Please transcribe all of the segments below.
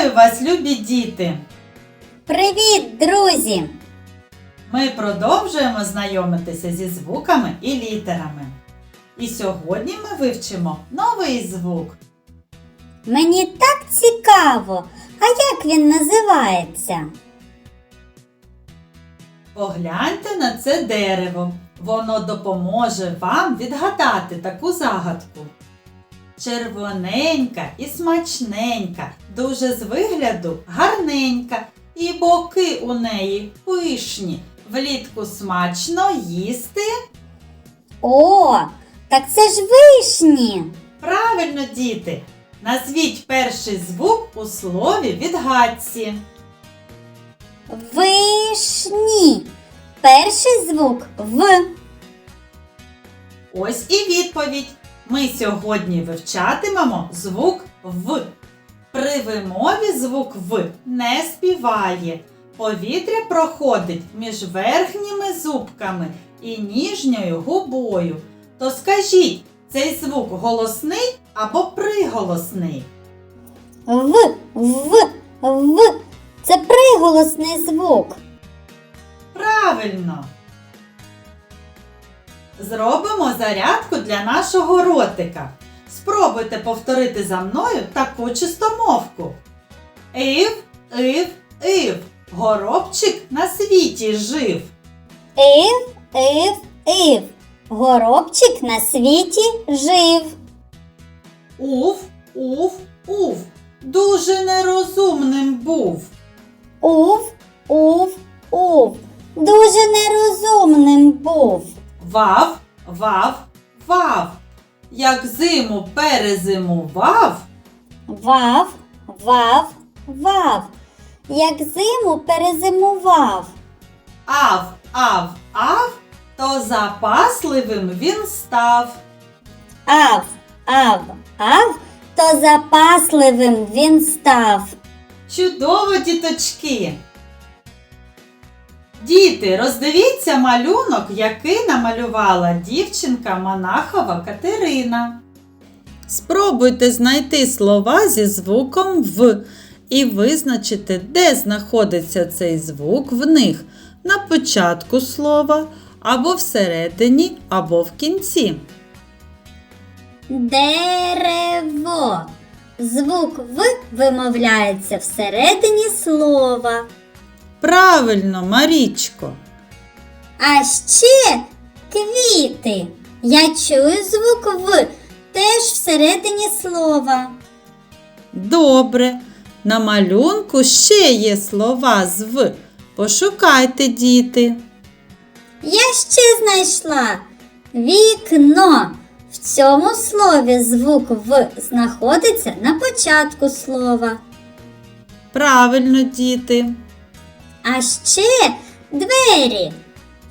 Вітаю вас, любі діти! Привіт, друзі! Ми продовжуємо знайомитися зі звуками і літерами. І сьогодні ми вивчимо новий звук. Мені так цікаво, а як він називається? Погляньте на це дерево. Воно допоможе вам відгадати таку загадку. Червоненька і смачненька, дуже з вигляду гарненька, і боки у неї пишні. Влітку смачно їсти. О, так це ж вишні! Правильно, діти! Назвіть перший звук у слові відгадці. Вишні. Перший звук В. Ось і відповідь. Ми сьогодні вивчатимемо звук В. При вимові звук В не співає. Повітря проходить між верхніми зубками і ніжньою губою. То скажіть, цей звук голосний або приголосний? В. В. В. Це приголосний звук. Правильно. Зробимо зарядку для нашого ротика. Спробуйте повторити за мною таку чистомовку. Ив, ив, ив. Горобчик на світі жив. Ив, ив, ив. Горобчик на світі жив. Ув, ув, ув. Дуже нерозумним був. Ув, ув, ув. Дуже нерозумним був. Вав, вав, вав. Як зиму перезимував, Вав, вав, вав. Як зиму перезимував. ав, ав, ав, то запасливим він став. Ав, ав, ав, то запасливим він став. Чудово, діточки! Діти, роздивіться малюнок, який намалювала дівчинка Монахова Катерина. Спробуйте знайти слова зі звуком В і визначити, де знаходиться цей звук в них на початку слова, або всередині, або в кінці. Дерево. Звук В вимовляється всередині слова. Правильно, Марічко! А ще квіти. Я чую звук В теж всередині слова. Добре. На малюнку ще є слова з В. Пошукайте, діти. Я ще знайшла вікно. В цьому слові звук В знаходиться на початку слова. Правильно, діти. А ще двері.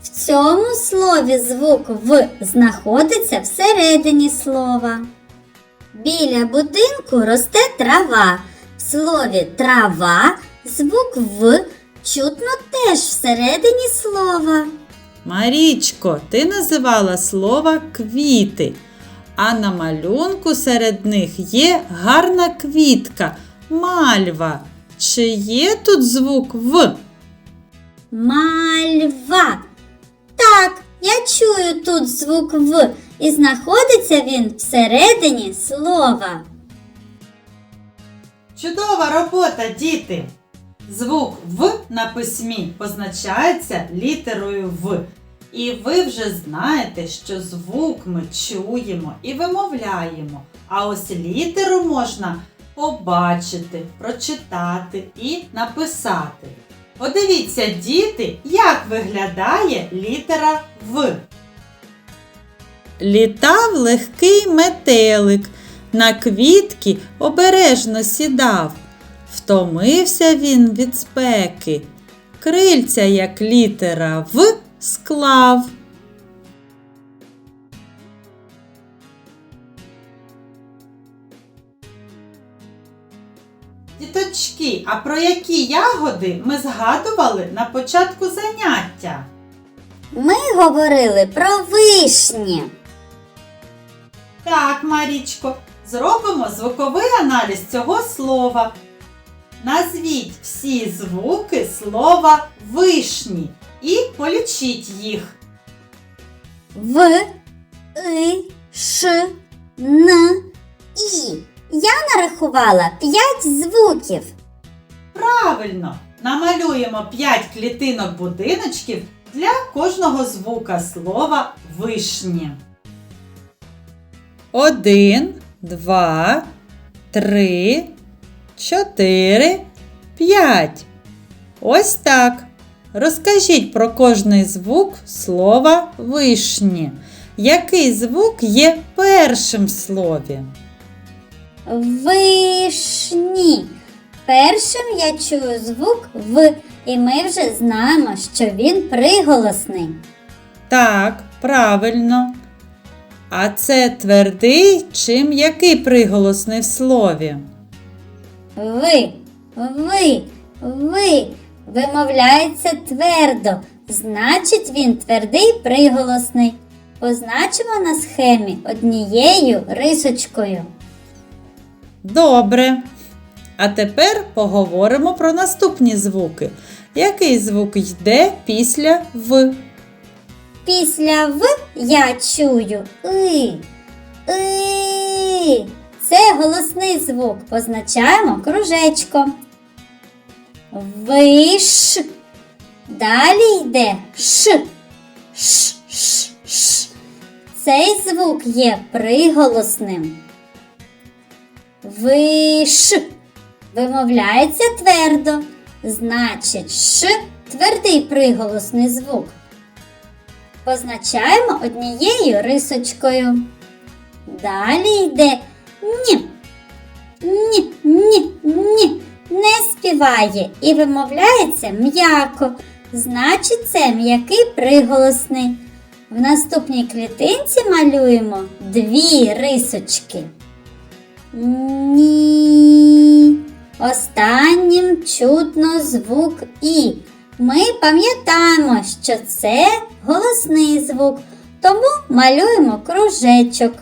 В цьому слові звук В знаходиться всередині слова. Біля будинку росте трава. В слові трава звук В чутно теж всередині слова. Марічко, ти називала слова квіти, а на малюнку серед них є гарна квітка, мальва. Чи є тут звук В? Мальва. Так, я чую тут звук В, і знаходиться він всередині слова. Чудова робота, діти! Звук В на письмі позначається літерою В. І ви вже знаєте, що звук ми чуємо і вимовляємо. А ось літеру можна побачити, прочитати і написати. Подивіться, діти, як виглядає літера В. Літав легкий метелик, на квітки обережно сідав. Втомився він від спеки, крильця, як літера В, склав. Діточки, а про які ягоди ми згадували на початку заняття? Ми говорили про вишні. Так, Марічко, зробимо звуковий аналіз цього слова. Назвіть всі звуки слова вишні і полічіть їх. В, И, Ш, Н, І. Я нарахувала п'ять звуків. Правильно! Намалюємо 5 клітинок будиночків для кожного звука слова вишні. Один, два, три, чотири, п'ять. Ось так. Розкажіть про кожний звук слова вишні. Який звук є першим в слові? Вишні. Першим я чую звук В, і ми вже знаємо, що він приголосний. Так, правильно. А це твердий чи м'який приголосний в слові? Ви, ви, ви. Вимовляється твердо. Значить, він твердий приголосний. Позначимо на схемі однією рисочкою. Добре. А тепер поговоримо про наступні звуки. Який звук йде після В? Після В я чую И. И. Це голосний звук. Позначаємо кружечком. Виш. Далі йде Ш. Ш, ш, ш. Цей звук є приголосним. Виш. Вимовляється твердо. Значить, Ш твердий приголосний звук позначаємо однією рисочкою. Далі йде ні. Ні, ні, ні. Не співає і вимовляється м'яко. Значить, це м'який приголосний. В наступній клітинці малюємо дві рисочки. Ні. Останнім чутно звук І. Ми пам'ятаємо, що це голосний звук, тому малюємо кружечок.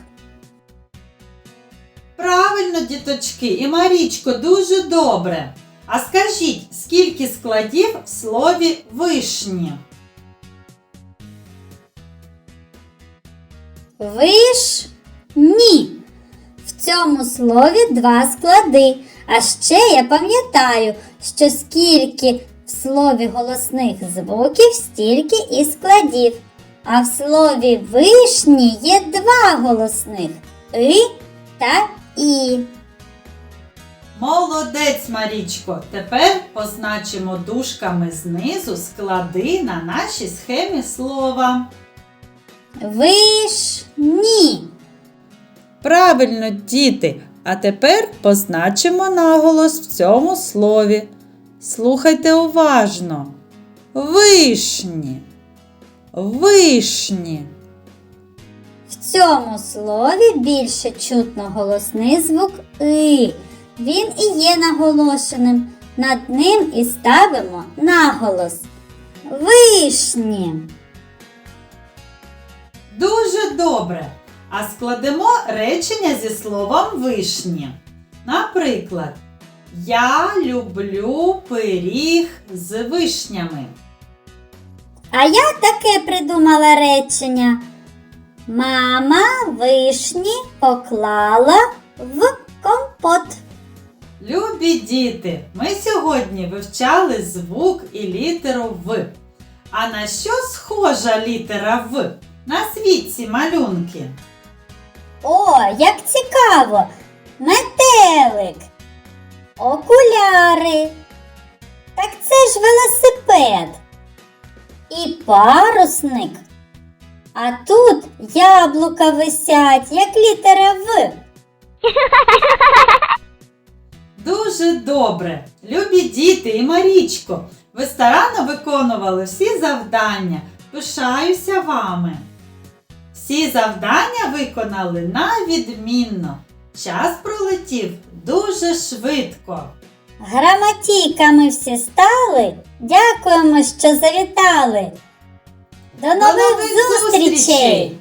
Правильно, діточки, і Марічко, дуже добре. А скажіть, скільки складів в слові вишні? Виш ні. В цьому слові два склади. А ще я пам'ятаю, що скільки в слові голосних звуків, стільки і складів. А в слові вишні є два голосних и та і. Молодець, Марічко. Тепер позначимо дужками знизу склади на нашій схемі слова. Вишні. Правильно, діти. А тепер позначимо наголос в цьому слові. Слухайте уважно. Вишні. Вишні. В цьому слові більше чутно голосний звук и. Він і є наголошеним. Над ним і ставимо наголос. Вишні. Дуже добре. А складемо речення зі словом вишні. Наприклад, я люблю пиріг з вишнями. А я таке придумала речення. Мама вишні поклала в компот. Любі діти, ми сьогодні вивчали звук і літеру В. А на що схожа літера В? Назвіть ці малюнки. О, як цікаво! Метелик, окуляри. Так це ж велосипед. І парусник. А тут яблука висять, як літера В. Дуже добре. Любі діти і Марічко, ви старанно виконували всі завдання. Пишаюся вами. Всі завдання виконали на відмінно. Час пролетів дуже швидко. Граматійками всі стали. Дякуємо, що завітали. До нових, зустрічей!